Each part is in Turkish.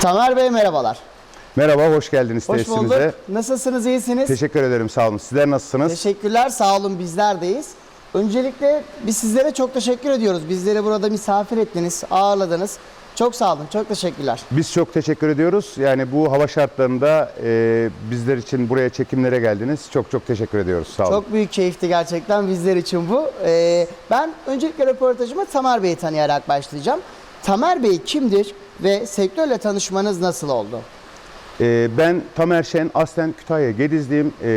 Tamer Bey merhabalar. Merhaba, hoş geldiniz Hoş tesisimize. bulduk. Nasılsınız, iyisiniz? Teşekkür ederim, sağ olun. Sizler nasılsınız? Teşekkürler, sağ olun bizlerdeyiz. Öncelikle biz sizlere çok teşekkür ediyoruz. Bizleri burada misafir ettiniz, ağırladınız. Çok sağ olun, çok teşekkürler. Biz çok teşekkür ediyoruz. Yani bu hava şartlarında e, bizler için buraya çekimlere geldiniz. Çok çok teşekkür ediyoruz, sağ olun. Çok büyük keyifti gerçekten bizler için bu. Ee, ben öncelikle röportajıma Tamer Bey'i tanıyarak başlayacağım. Tamer Bey kimdir ve sektörle tanışmanız nasıl oldu? E, ben Tamer Şen, aslen Kütahya Gedizliyim. E,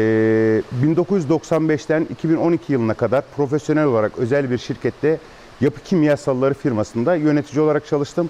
1995'ten 2012 yılına kadar profesyonel olarak özel bir şirkette yapı kimyasalları firmasında yönetici olarak çalıştım.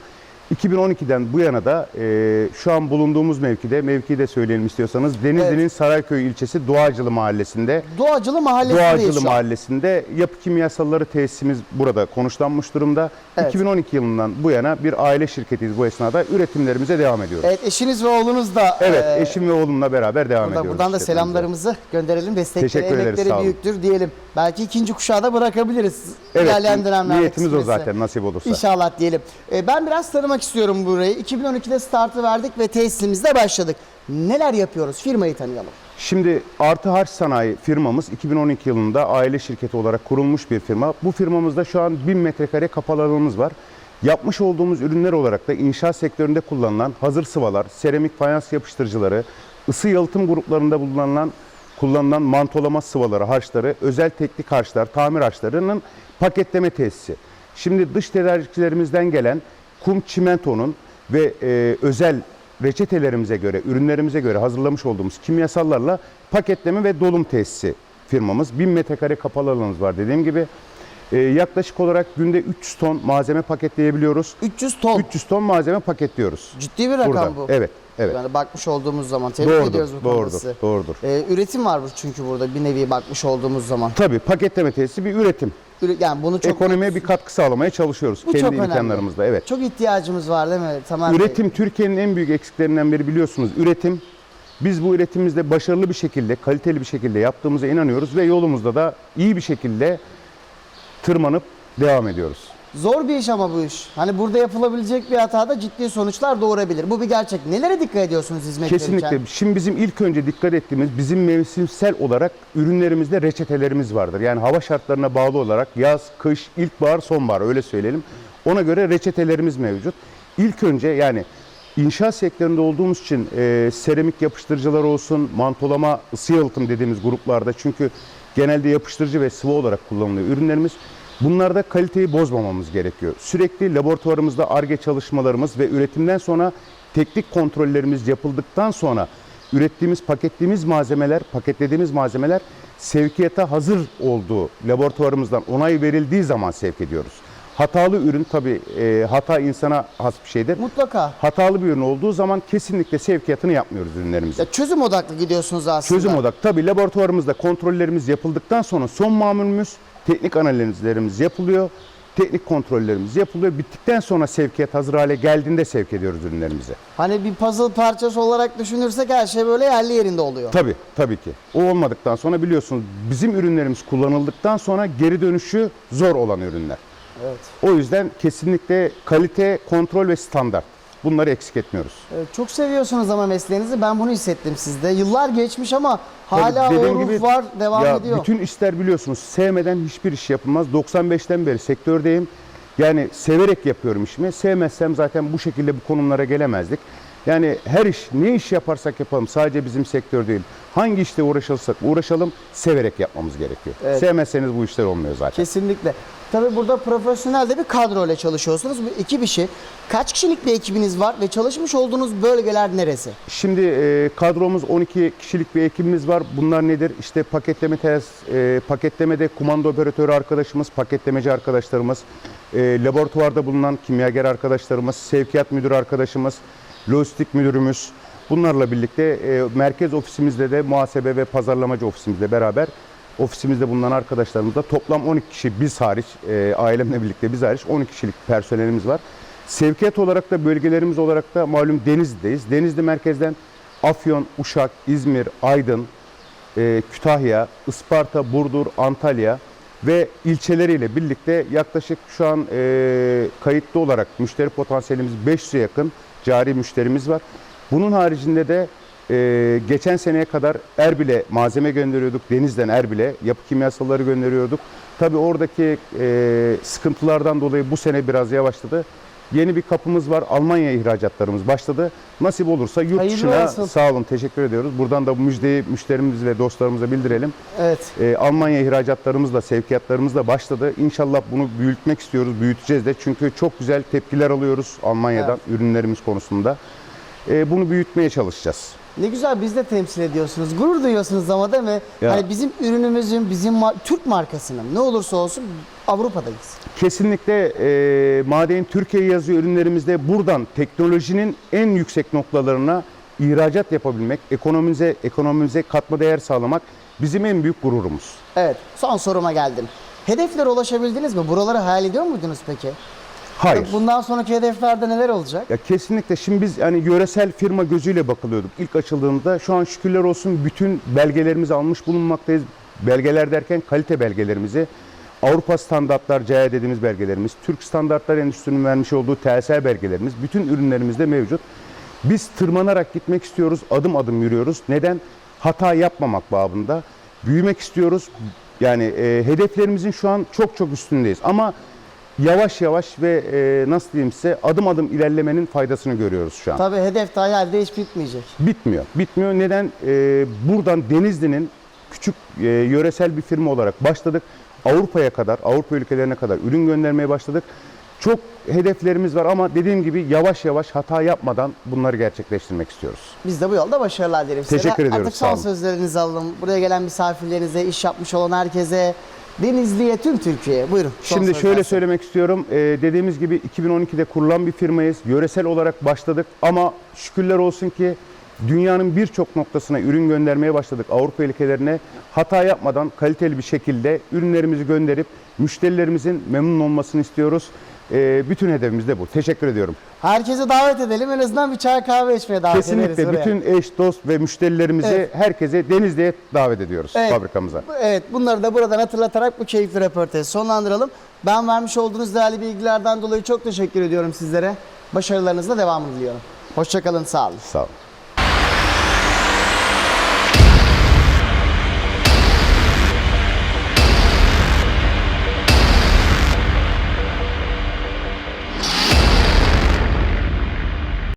2012'den bu yana da e, şu an bulunduğumuz mevkide, mevkiyi de söyleyelim istiyorsanız, Denizli'nin Evet. Sarayköy ilçesi Doğacılı Mahallesi'nde Doğacılı Mahallesi'ndeyiz Doğacılı. Mahallesi'nde yapı kimyasalları tesisimiz burada konuşlanmış durumda. Evet. 2012 yılından bu yana bir aile şirketiyiz bu esnada. Üretimlerimize devam ediyoruz. Evet, Evet, eşiniz ve oğlunuz da e, eşim ve oğlumla beraber devam Burada, ediyoruz. buradan da selamlarımızı gönderelim. Destekleri, Teşekkür ederiz, emekleri büyüktür diyelim. Belki ikinci kuşağı da bırakabiliriz Evet, ilerleyen dönemlerde. niyetimiz o zaten nasip olursa. İnşallah diyelim. Ee, ben biraz tanımak istiyorum burayı. 2012'de startı verdik ve tesisimizde başladık. Neler yapıyoruz? Firmayı tanıyalım. Şimdi Artı Harç Sanayi firmamız 2012 yılında aile şirketi olarak kurulmuş bir firma. Bu firmamızda şu an 1000 metrekare kapalı alanımız var. Yapmış olduğumuz ürünler olarak da inşaat sektöründe kullanılan hazır sıvalar, seramik fayans yapıştırıcıları, ısı yalıtım gruplarında bulunan kullanılan mantolama sıvaları, harçları, özel teknik harçlar, tamir harçlarının paketleme tesisi. Şimdi dış tedarikçilerimizden gelen kum çimentonun ve e, özel reçetelerimize göre, ürünlerimize göre hazırlamış olduğumuz kimyasallarla paketleme ve dolum tesisi firmamız. 1000 metrekare kapalı alanımız var dediğim gibi. E, yaklaşık olarak günde 300 ton malzeme paketleyebiliyoruz. 300 ton. 300 ton malzeme paketliyoruz. Ciddi bir rakam Burada. bu. Evet, evet. Yani bakmış olduğumuz zaman tebrik Doğrudur, ediyoruz bu konuda doğrudur, sizi. doğrudur. Ee, üretim var çünkü burada bir nevi bakmış olduğumuz zaman. Tabii paketleme tesisi bir üretim. Üre- Yani bunu çok Ekonomiye bir katkı sağlamaya çalışıyoruz bu kendi çok önemli. imkanlarımızla. Evet. Çok ihtiyacımız var değil mi? Tamam. Üretim Türkiye'nin en büyük eksiklerinden biri biliyorsunuz üretim. Biz bu üretimimizde başarılı bir şekilde, kaliteli bir şekilde yaptığımıza inanıyoruz ve yolumuzda da iyi bir şekilde tırmanıp devam ediyoruz. Zor bir iş ama bu iş. Hani burada yapılabilecek bir hatada ciddi sonuçlar doğurabilir. Bu bir gerçek. Nelere dikkat ediyorsunuz hizmet verirken? Kesinlikle. Şimdi bizim ilk önce dikkat ettiğimiz bizim mevsimsel olarak ürünlerimizde reçetelerimiz vardır. Yani hava şartlarına bağlı olarak yaz, kış, ilkbahar, sonbahar öyle söyleyelim. Ona göre reçetelerimiz mevcut. İlk önce yani inşaat sektöründe olduğumuz için e, seramik yapıştırıcılar olsun, mantolama, ısı yalıtım dediğimiz gruplarda çünkü genelde yapıştırıcı ve sıvı olarak kullanılıyor ürünlerimiz. Bunlarda kaliteyi bozmamamız gerekiyor. Sürekli laboratuvarımızda ARGE çalışmalarımız ve üretimden sonra teknik kontrollerimiz yapıldıktan sonra ürettiğimiz, paketlediğimiz malzemeler, paketlediğimiz malzemeler sevkiyata hazır olduğu laboratuvarımızdan onay verildiği zaman sevk ediyoruz. Hatalı ürün tabii e, hata insana has bir şeydir. Mutlaka. Hatalı bir ürün olduğu zaman kesinlikle sevkiyatını yapmıyoruz ürünlerimizin. Ya çözüm odaklı gidiyorsunuz aslında. Çözüm odak. Tabii laboratuvarımızda kontrollerimiz yapıldıktan sonra son mamulümüz, teknik analizlerimiz yapılıyor. Teknik kontrollerimiz yapılıyor. Bittikten sonra sevkiyat hazır hale geldiğinde sevk ediyoruz ürünlerimizi. Hani bir puzzle parçası olarak düşünürsek her şey böyle yerli yerinde oluyor. Tabii, tabii ki. O olmadıktan sonra biliyorsunuz bizim ürünlerimiz kullanıldıktan sonra geri dönüşü zor olan ürünler. Evet. O yüzden kesinlikle kalite, kontrol ve standart. Bunları eksik etmiyoruz. Evet, Çok seviyorsunuz ama mesleğinizi. Ben bunu hissettim sizde. Yıllar geçmiş ama hala Tabii o ruh var, devam ya ediyor. Bütün işler biliyorsunuz sevmeden hiçbir iş yapılmaz. 95'ten beri sektördeyim. Yani severek yapıyorum işimi. Sevmezsem zaten bu şekilde bu konumlara gelemezdik. Yani her iş, ne iş yaparsak yapalım sadece bizim sektör değil. Hangi işte uğraşırsak uğraşalım severek yapmamız gerekiyor. Evet. Sevmezseniz bu işler olmuyor zaten. Kesinlikle. Tabii burada profesyonel de bir kadroyla çalışıyorsunuz. Bu ekip işi. Kaç kişilik bir ekibiniz var ve çalışmış olduğunuz bölgeler neresi? Şimdi e, kadromuz 12 kişilik bir ekibimiz var. Bunlar nedir? İşte paketleme ters, e, paketlemede kumanda operatörü arkadaşımız, paketlemeci arkadaşlarımız, e, laboratuvarda bulunan kimyager arkadaşlarımız, sevkiyat müdürü arkadaşımız, lojistik müdürümüz. Bunlarla birlikte e, merkez ofisimizde de muhasebe ve pazarlamacı ofisimizle beraber ofisimizde bulunan arkadaşlarımızla toplam 12 kişi biz hariç, e, ailemle birlikte biz hariç 12 kişilik personelimiz var. Sevkiyat olarak da bölgelerimiz olarak da malum Denizli'deyiz. Denizli merkezden Afyon, Uşak, İzmir, Aydın, e, Kütahya, Isparta, Burdur, Antalya ve ilçeleriyle birlikte yaklaşık şu an e, kayıtlı olarak müşteri potansiyelimiz 500'e yakın cari müşterimiz var. Bunun haricinde de e, geçen seneye kadar Erbil'e malzeme gönderiyorduk. Denizden Erbil'e yapı kimyasalları gönderiyorduk. Tabii oradaki e, sıkıntılardan dolayı bu sene biraz yavaşladı. Yeni bir kapımız var. Almanya ihracatlarımız başladı. Nasip olursa yurt Hayırlı dışına olsun. sağ olun teşekkür ediyoruz. Buradan da bu müjdeyi müşterimiz ve dostlarımıza bildirelim. Evet. Ee, Almanya ihracatlarımızla, sevkiyatlarımızla başladı. İnşallah bunu büyütmek istiyoruz, büyüteceğiz de. Çünkü çok güzel tepkiler alıyoruz Almanya'dan ürünlerimiz konusunda. Ee, bunu büyütmeye çalışacağız. Ne güzel biz de temsil ediyorsunuz. Gurur duyuyorsunuz ama değil mi? Ya. Hani bizim ürünümüzün, bizim Türk markasının ne olursa olsun Avrupa'dayız. Kesinlikle e, Maden Türkiye yazıyor ürünlerimizde buradan teknolojinin en yüksek noktalarına ihracat yapabilmek, ekonomimize ekonomimize katma değer sağlamak bizim en büyük gururumuz. Evet, son soruma geldim. Hedeflere ulaşabildiniz mi? Buraları hayal ediyor muydunuz peki? Hayır. Bundan sonraki hedeflerde neler olacak? Ya kesinlikle şimdi biz hani yöresel firma gözüyle bakılıyorduk ilk açıldığında. Şu an şükürler olsun bütün belgelerimizi almış bulunmaktayız. Belgeler derken kalite belgelerimizi. Avrupa standartlar CAE dediğimiz belgelerimiz, Türk standartlar endüstrinin vermiş olduğu TSE belgelerimiz bütün ürünlerimizde mevcut. Biz tırmanarak gitmek istiyoruz, adım adım yürüyoruz. Neden? Hata yapmamak babında. Büyümek istiyoruz. Yani e, hedeflerimizin şu an çok çok üstündeyiz. Ama yavaş yavaş ve e, nasıl diyeyim size adım adım ilerlemenin faydasını görüyoruz şu an. Tabii hedef de hiç bitmeyecek. Bitmiyor. Bitmiyor. Neden? E, buradan Denizli'nin küçük e, yöresel bir firma olarak başladık. Avrupa'ya kadar, Avrupa ülkelerine kadar ürün göndermeye başladık. Çok hedeflerimiz var ama dediğim gibi yavaş yavaş hata yapmadan bunları gerçekleştirmek istiyoruz. Biz de bu yolda başarılar dilerim size. Teşekkür ediyoruz, Artık sağ son sözlerinizi alalım. Buraya gelen misafirlerinize, iş yapmış olan herkese, Denizli'ye, tüm Türkiye'ye. Buyurun. Şimdi şöyle size. söylemek istiyorum. Ee, dediğimiz gibi 2012'de kurulan bir firmayız. Yöresel olarak başladık ama şükürler olsun ki dünyanın birçok noktasına ürün göndermeye başladık. Avrupa ülkelerine hata yapmadan kaliteli bir şekilde ürünlerimizi gönderip müşterilerimizin memnun olmasını istiyoruz. Ee, bütün hedefimiz de bu. Teşekkür ediyorum. Herkese davet edelim. En azından bir çay kahve içmeye davet ederiz Kesinlikle buraya. bütün eş, dost ve müşterilerimizi Evet. herkese Denizli'ye davet ediyoruz Evet. fabrikamıza. Evet bunları da buradan hatırlatarak bu keyifli röportajı sonlandıralım. Ben vermiş olduğunuz değerli bilgilerden dolayı çok teşekkür ediyorum sizlere. Başarılarınızla devamını diliyorum. Hoşçakalın, sağ olun. Sağ olun.